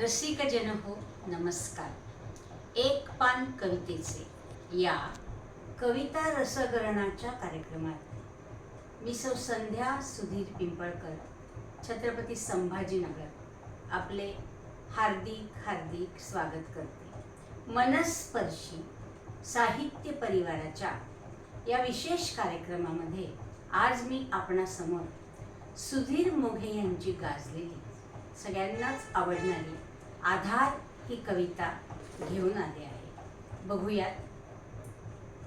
रसिक जन हो नमस्कार. एक पान कवितेचे या कविता रसगरणाच्या कार्यक्रमात मी सौ संध्या सुधीर पिंपळकर छत्रपती संभाजीनगर आपले हार्दिक हार्दिक स्वागत करते. मनस्पर्शी साहित्य परिवाराच्या या विशेष कार्यक्रमामध्ये आज मी आपणासमोर सुधीर मोघे यांची गाजलेली सगळ्यांनाच आवडणारी आधार ही कविता घेऊन आले आहे. बघूयात.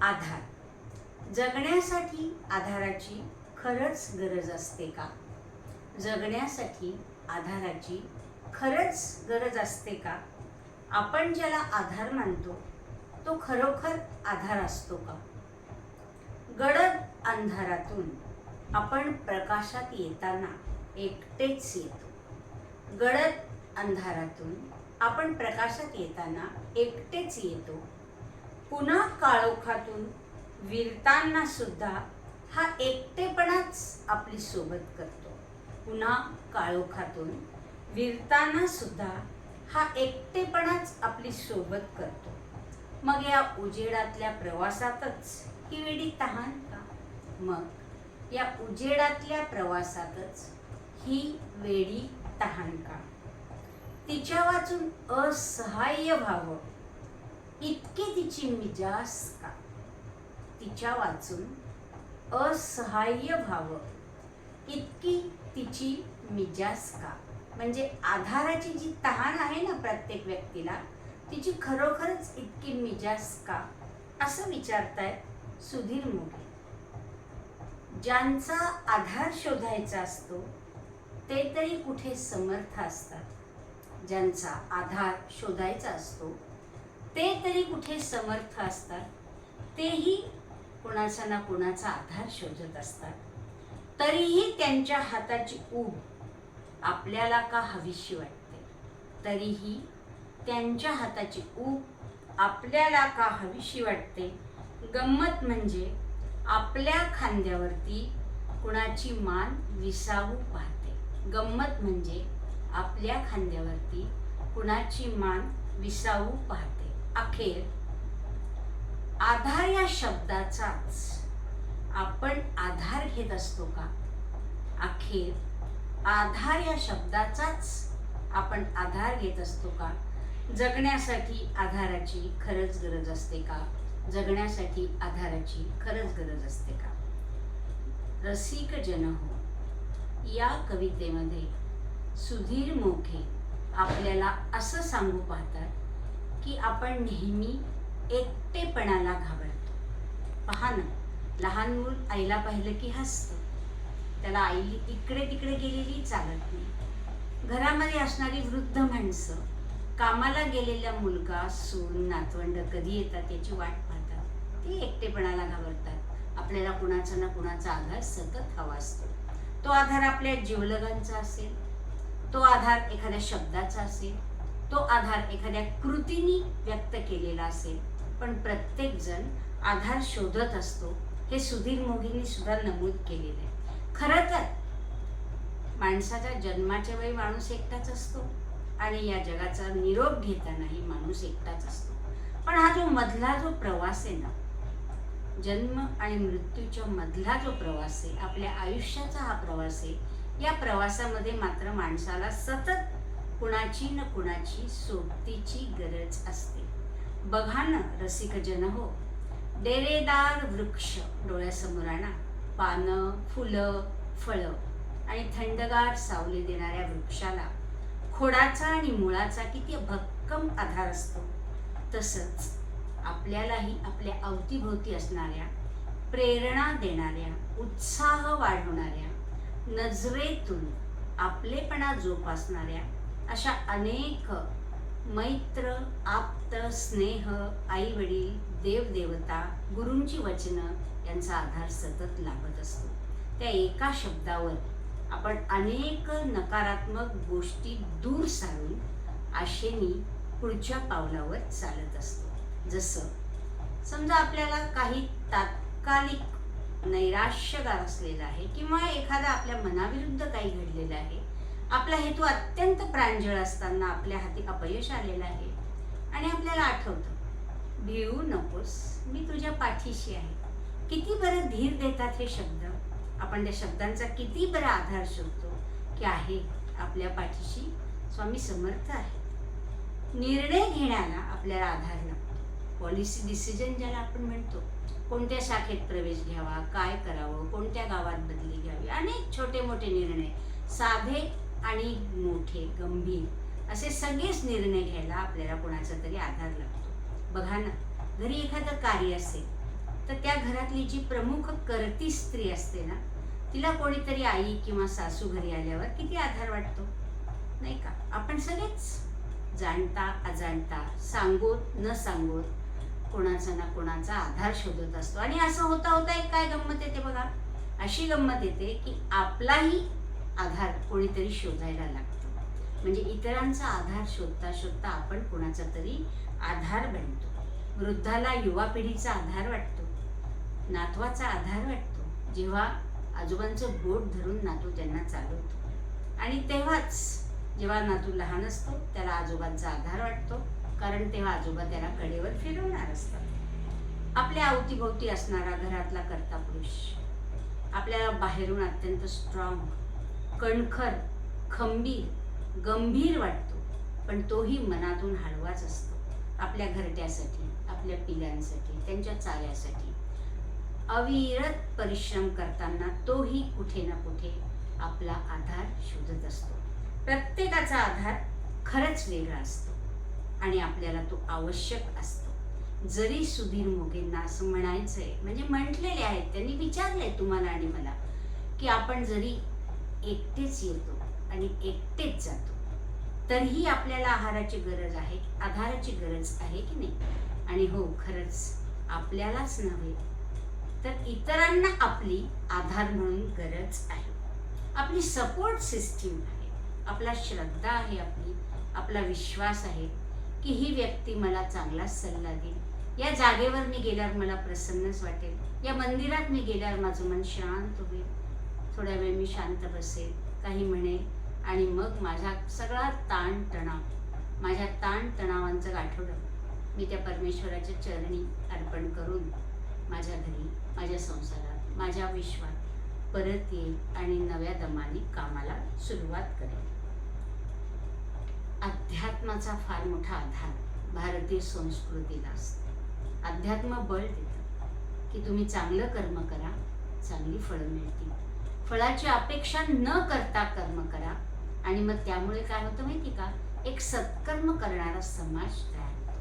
आधार. जगण्यासाठी आधाराची खरंच गरज असते का? जगण्यासाठी आधाराची खरंच गरज असते का? आपण ज्याला आधार मानतो तो खरोखर आधार असतो का? गडद अंधारातून आपण प्रकाशात येताना एकटेच येतो. गडद अंधारातून आपण प्रकाशात येताना एकटेच येतो. पुन्हा काळोखातून विरताना सुद्धा हा एकटेपणाच आपली सोबत करतो. पुन्हा काळोखातून विरताना सुद्धा हा एकटेपणाच आपली सोबत करतो. मग या उजेडातल्या प्रवासातच ही वेडी तहान का? मग या उजेडातल्या प्रवासातच ही वेडी तहान का? तिच्या वाचून असहाय्य व्हावं. इतकी तिची मिजास का? तिच्या वाचून असहाय्य व्हावं. इतकी तिची मिजास का? म्हणजे आधाराची जी तहान आहे ना प्रत्येक व्यक्तीला तिची खरोखरच इतकी मिजास का? असं विचारतायत सुधीर मोघे ज्यांचा आधार शोधायचा असतो ते तरी कुठे समर्थ असतात? ज्यांचा आधार शोधायचा असतो ते तरी कुठे समर्थ असतात? तेही कोणाचा ना कोणाचा आधार शोधत असतात. तरीही त्यांच्या हाताची ऊब आपल्याला का हवीशी वाटते? तरीही त्यांच्या हाताची ऊब आपल्याला का हवीशी वाटते? गंमत म्हणजे आपल्या खांद्यावरती कुणाची मान विसावू पाहते. गंमत म्हणजे आपल्या खांद्यावरती कुणाची मान विसावू पाहते? अखेर आधार या शब्दाचाच आपण आधार घेत असतो का? अखेर आधार या शब्दाचाच आपण आधार घेत असतो का? जगण्यासाठी आधाराची खरंच गरज असते का? जगण्यासाठी आधाराची खरंच गरज असते का? रसिक जन हो या कवितेमध्ये सुधीर मोघे आपल्याला असं सांगू पाहतात की आपण नेहमी एकटेपणाला घाबरतो. पहा ना लहान मूल आईला पाहिलं की हसतं. त्याला आई इकडे तिकडे गेलेली चालत नाही. घरामध्ये असणारी वृद्ध माणसं कामाला गेलेल्या मुलगा सून नातवंड कधी येतात याची वाट पाहतात. ते एकटेपणाला घाबरतात. आपल्याला कुणाचा ना कुणाचा आधार सतत हवा असतो. तो आधार आपल्या जीवलगांचा असेल तो आधार एखाद्या शब्दाचा असेल तो आधार एखाद्या कृतीने व्यक्त केलेला असेल पण प्रत्येकजण आधार शोधत असतो हे सुधीर मोहिनी सुद्धा नमूद केलेलं आहे. खरं तर माणसाच्या जन्माच्या वेळी माणूस एकटाच असतो आणि या जगाचा निरोप घेतानाही माणूस एकटाच असतो. पण हा जो मधला जो प्रवास आहे ना जन्म आणि मृत्यूच्या मधला जो प्रवास आहे आपल्या आयुष्याचा हा प्रवास आहे या प्रवासामध्ये मात्र माणसाला सतत कुणाची न कुणाची सोबतीची गरज असते. बघा ना रसिक जन हो. डेरेदार वृक्ष डोळ्यासमोर आणा. पानं फुलं फळं आणि थंडगार सावली देणाऱ्या वृक्षाला खोडाचा आणि मुळाचा किती भक्कम आधार असतो. तसंच आपल्यालाही आपल्या अवतीभोवती असणाऱ्या प्रेरणा देणाऱ्या उत्साह वाढवणाऱ्या नजरेतून आपलेपणा जोपासणाऱ्या अशा अनेक मैत्र आप्त स्नेह आई वडील देवदेवता गुरूंची वचनं यांचा आधार सतत लाभत असतो. त्या एका शब्दावर आपण अनेक नकारात्मक गोष्टी दूर सारून आशेनी पुढच्या पावलावर चालत असतो. जसं समजा आपल्याला काही तात्कालिक नैराश्यगार असलेला आहे किंवा एखादा आपल्या मनाविरुद्ध काही घडलेलं आहे आपला हेतू अत्यंत प्रांजळ असताना आपल्या हाती अपयश आलेलं आहे आणि आपल्याला आठवतं भिवू नकोस मी तुझ्या पाठीशी आहे. किती बरं धीर देतात हे शब्द. आपण त्या शब्दांचा किती बरा आधार शोधतो की आहे आपल्या पाठीशी स्वामी समर्थ आहे. निर्णय घेण्याला आपल्याला आधार लागतो पॉलिसी डिसिजन ज्याला आपण म्हणतो कोणत्या शाखेत प्रवेश घ्यावा काय करावं कोणत्या गावात बदली घ्यावी? अनेक छोटे मोठे निर्णय साधे आणि मोठे गंभीर असे सगळेच निर्णय घ्यायला आपल्याला कोणाचा तरी आधार लागतो. बघा ना घरी एखादं कार्य असेल तर त्या घरातली जी प्रमुख करती स्त्री असते ना तिला कोणीतरी आई किंवा सासू घरी आल्यावर किती आधार वाटतो? नाही का? आपण सगळेच जाणता अजाणता सांगोत न सांगोत कोणाचा ना कोणाचा आधार शोधत असतो. आणि असं होता होता एक काय गंमत येते बघा? अशी गंमत येते की आपलाही आधार कोणीतरी शोधायला लागतो. म्हणजे इतरांचा आधार शोधता शोधता आपण कोणाचा तरी आधार बनतो. वृद्धाला युवा पिढीचा आधार वाटतो. नातवाचा आधार वाटतो. जेव्हा आजोबांचं बोट धरून नातू त्यांना चालवतो. आणि तेव्हाच जेव्हा नातू लहान असतो त्याला आजोबांचा आधार वाटतो. कारण तेव्हा आजोबा त्याला कडेवर फिरवणार असतात. आपल्या अवतीभोवती असणारा घरातला करता पुरुष आपल्याला बाहेरून अत्यंत स्ट्रॉंग कणखर खंबीर गंभीर वाटतो. पण तोही मनातून हळवाच असतो. आपल्या घरट्यासाठी आपल्या पिल्यांसाठी त्यांच्या चाल्यासाठी अविरत परिश्रम करताना तोही कुठे ना कुठे आपला आधार शोधत असतो. प्रत्येकाचा आधार खरंच वेगळा असतो. आणि आपल्याला तो आवश्यक असतो. जरी सुधीर मोगेंना असं आहे म्हणजे म्हटलेले आहेत त्यांनी विचारलंय तुम्हाला आणि मला की आपण जरी एकटेच येतो आणि एकटेच जातो तरीही आपल्याला आहाराची गरज आहे आधाराची गरज आहे की नाही? आणि हो खरंच आपल्यालाच नव्हे तर इतरांना आपली आधार म्हणून गरज आहे. आपली सपोर्ट सिस्टीम आहे. आपला श्रद्धा आहे आपली आपला विश्वास आहे. की ही व्यक्ती मला चांगला सल्ला देईल. या जागेवर मी गेल्यावर मला प्रसन्नच वाटेल. या मंदिरात मी गेल्यावर माझं मन शांत होईल. थोड्या वेळ मी शांत बसेल काही म्हणेल आणि मग माझा सगळा ताणतणाव माझ्या ताणतणावांचं गाठवलं. मी त्या परमेश्वराच्या चरणी अर्पण करून माझ्या घरी माझ्या संसारात माझ्या विश्वात परत येईल आणि नव्या दमाने कामाला सुरुवात करेल. अध्यात्माचा फार मोठा आधार भारतीय संस्कृतीला असतो. अध्यात्म बळ देतं. की तुम्ही चांगलं कर्म करा चांगली फळं मिळतील. फळाची अपेक्षा न करता कर्म करा. आणि मग त्यामुळे काय होतं माहिती का? एक सत्कर्म करणारा समाज तयार होतो.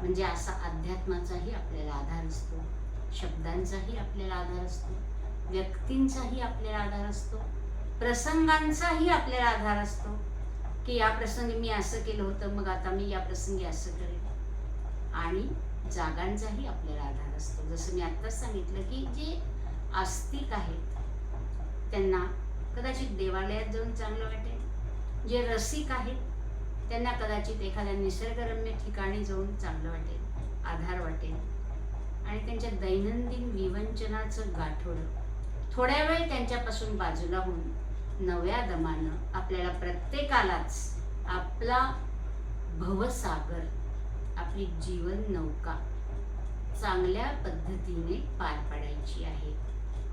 म्हणजे असा अध्यात्माचाही आपल्याला आधार असतो. शब्दांचाही आपल्याला आधार असतो. व्यक्तींचाही आपल्याला आधार असतो. प्रसंगांचाही आपल्याला आधार असतो. की या प्रसंगी मी असं केलं होतं मग आता मी या प्रसंगी असं करेन. आणि जागांचाही आपल्याला आधार असतो. जसं मी आत्ताच सांगितलं की जे आस्तिक आहेत त्यांना कदाचित देवालयात जाऊन चांगलं वाटेल. जे रसिक आहेत त्यांना कदाचित एखाद्या निसर्गरम्य ठिकाणी जाऊन चांगलं वाटेल आधार वाटेल. आणि त्यांच्या दैनंदिन विवंचनाचं गाठोडं थोड्या वेळ त्यांच्यापासून बाजूला होऊन नव्या दमानं आपल्याला प्रत्येकालाच आपला भवसागर आपली जीवन नौका चांगल्या पद्धतीने पार पाडायची आहे.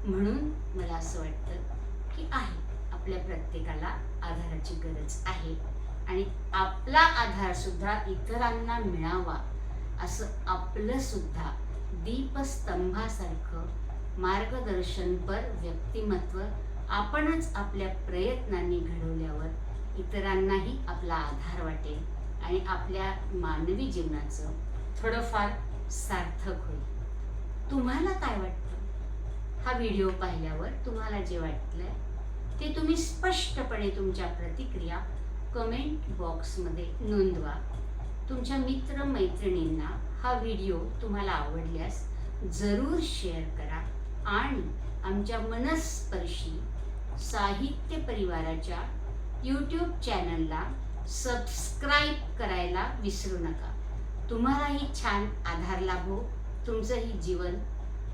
म्हणून मला असं वाटतं की आहे. आपल्या प्रत्येकाला आधाराची गरज आहे. आणि आपला आधार सुद्धा इतरांना मिळावा असं आपलं सुद्धा दीपस्तंभासारखं मार्गदर्शनपर व्यक्तिमत्व आपणच आपल्या प्रयत्नांनी घडवल्यावर इतरांनाही आपला आधार वाटेल आणि आपल्या मानवी जीवनाचं थोडंफार सार्थक होईल. तुम्हाला काय वाटतं? हा व्हिडिओ पाहिल्यावर तुम्हाला जे वाटलंय ते तुम्ही स्पष्टपणे तुमच्या प्रतिक्रिया कमेंट बॉक्समध्ये नोंदवा. तुमच्या मित्र मैत्रिणींना हा व्हिडिओ तुम्हाला आवडल्यास जरूर शेअर करा आणि आमच्या मनस्पर्शी साहित्य परिवाराच्या यूट्यूब चॅनलला सबस्क्राईब करायला विसरू नका. तुम्हालाही छान आधार लाभो तुमचंही जीवन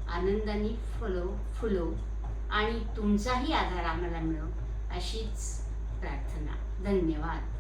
आनंदाने फुलो फुलो आणि तुमचाही आधार आम्हाला मिळो अशीच प्रार्थना. धन्यवाद.